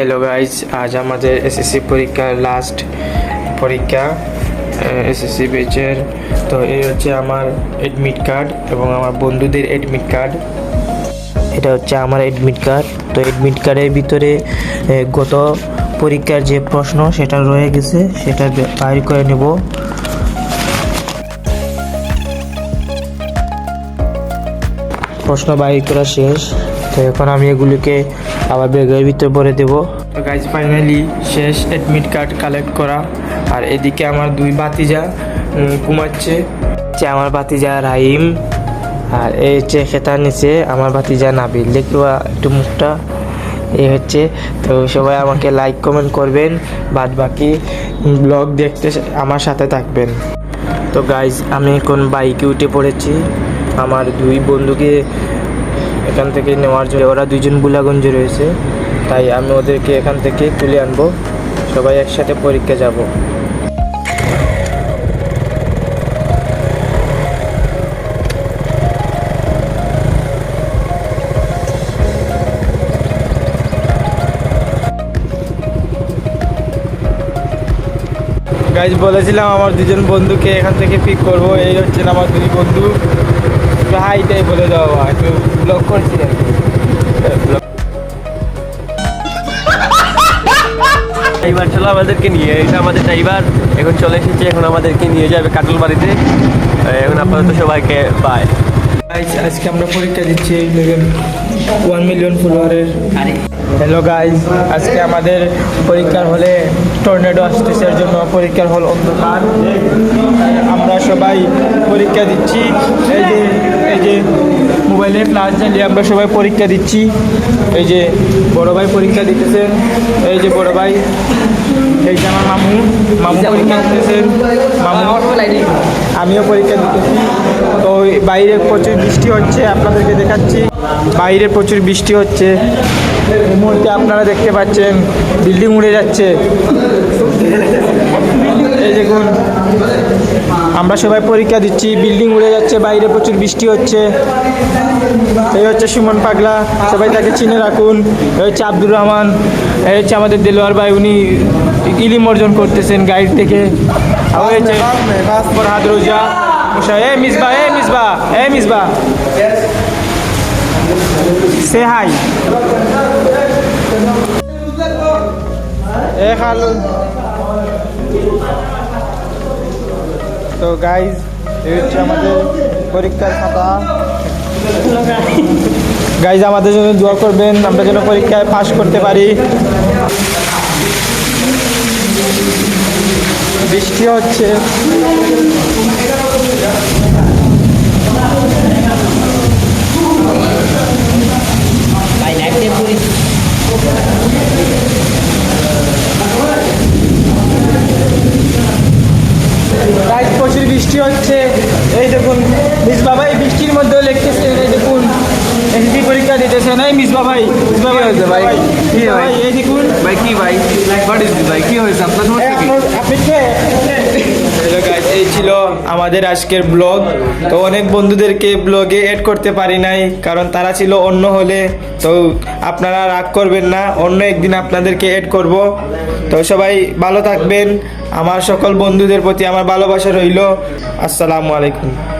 Hello guys আজ আমাদের SSC পরীক্ষার লাস্ট পরীক্ষা এসএসসি বেচের তো এই হচ্ছে আমার এডমিট কার্ড এবং আমার বন্ধুদের এডমিট কার্ড এটা হচ্ছে আমার এডমিট কার্ড তো এডমিট কার্ডের ভিতরে গত পরীক্ষার যে প্রশ্ন, সেটা রয়ে গেছে। সেটা বাইর করে নেব। প্রশ্ন বাইর করা শেষ। তো এখন আমি এগুলিকে আবার ব্যাগের ভিতরে ভরে দেব। তো গাইজ ফাইনালি শেষ অ্যাডমিট কার্ড কালেক্ট করা। আর এদিকে আমার দুই বাতিজা ঘুমাচ্ছে। হচ্ছে আমার বাতিজা রাহিম, আর এই হচ্ছে খেতার নিচে আমার বাতিজা নাবিল। দেখতে পা- একটু মুখটা এই হচ্ছে। তো সবাই আমাকে লাইক কমেন্ট করবেন। বাদ বাকি ব্লগ দেখতে আমার সাথে থাকবেন। তো গাইজ আমি এখন বাইকে উঠে পড়েছি। আমার দুই বন্ধুকে এখান থেকে নেওয়ার জন্য। ওরা দুইজন বুলাগঞ্জে রয়েছে, তাই আমি ওদেরকে এখান থেকে তুলে আনব। সবাই একসাথে পরীক্ষা যাব। গাইজ বলেছিলাম আমার দুজন বন্ধুকে এখান থেকে পিক করব। এই হচ্ছেন আমার দুই বন্ধু। হাইটাই বলে দাও একটু ব্লগ করছি আর ড্রাইভার চলো আমাদেরকে নিয়ে এটা আমাদের ড্রাইভার এখন চলে এসেছে এখন আমাদেরকে নিয়ে যাবে কাটল বাড়িতে। এখন আপাতত সবাইকে বাই আজকে আমরা পরীক্ষা দিচ্ছি ওয়ান মিলিয়ন ফলোয়ারের হ্যালো গাইজ আজকে আমাদের পরীক্ষার হলে টর্নেডো আসতেছে জন্য পরীক্ষার হল অন্ধকার। আমরা সবাই পরীক্ষা দিচ্ছি। এই যে এই যে মোবাইলে ক্লাস চালিয়ে আমরা সবাই পরীক্ষা দিচ্ছি, এই যে বড় ভাই পরীক্ষা দিতেছেন এই যে বড় ভাই, এই যে আমার মামু মামু পরীক্ষা দিতেছেন মামু, আমিও পরীক্ষা দিতেছি। তো বাইরে প্রচুর বৃষ্টি হচ্ছে, আপনাদেরকে দেখাচ্ছি। বাইরে প্রচুর বৃষ্টি হচ্ছে। এই মুহূর্তে আপনারা দেখতে পাচ্ছেন, বিল্ডিং উড়ে যাচ্ছে। দেখুন, আমরা সবাই পরীক্ষা দিচ্ছি বিল্ডিং উড়ে যাচ্ছে, বাইরে প্রচুর বৃষ্টি হচ্ছে। এই হচ্ছে সুমন পাগলা, সবাই তাকে চিনে রাখুন। এই হচ্ছে আব্দুর রহমান, এই হচ্ছে আমাদের দেলোয়ার ভাই, উনি ইলিম অর্জন করতেছেন গাইড থেকে। ফরহাদ রোজা এ মিসবা এ মিসবা এ মিসবা। সে হাই এ তো গাইজ এই হচ্ছে আমাদের পরীক্ষার খাতা। গাইজ আমাদের জন্য দোয়া করবেন, আমরা যেন পরীক্ষায় পাশ করতে পারি। বৃষ্টি হচ্ছে। প্রচুর বৃষ্টি হচ্ছে এই দেখুন মিস বাবা এই বৃষ্টির মধ্যেও লিখতেছে এই দেখুন এসএসসি পরীক্ষা দিতেছে এই মিস বাবাই মিস বাবাই হয়েছে ভাই? কি ভাই? এই দেখুন। ভাই কি ভাই? হোয়াট ইজ ভাই? কি হয়েছে? আপনার এই আপনার- আপনি কে? হ্যালো এই ছিল আমাদের আজকের ব্লগ তো অনেক বন্ধুদেরকে ব্লগে এড করতে পারি নাই কারণ তারা ছিল অন্য হলে। তো আপনারা রাগ করবেন না অন্য একদিন আপনাদেরকে এড করব। তো সবাই ভালো থাকবেন। আমার সকল বন্ধুদের প্রতি আমার ভালোবাসা রইল। আসসালামু আলাইকুম।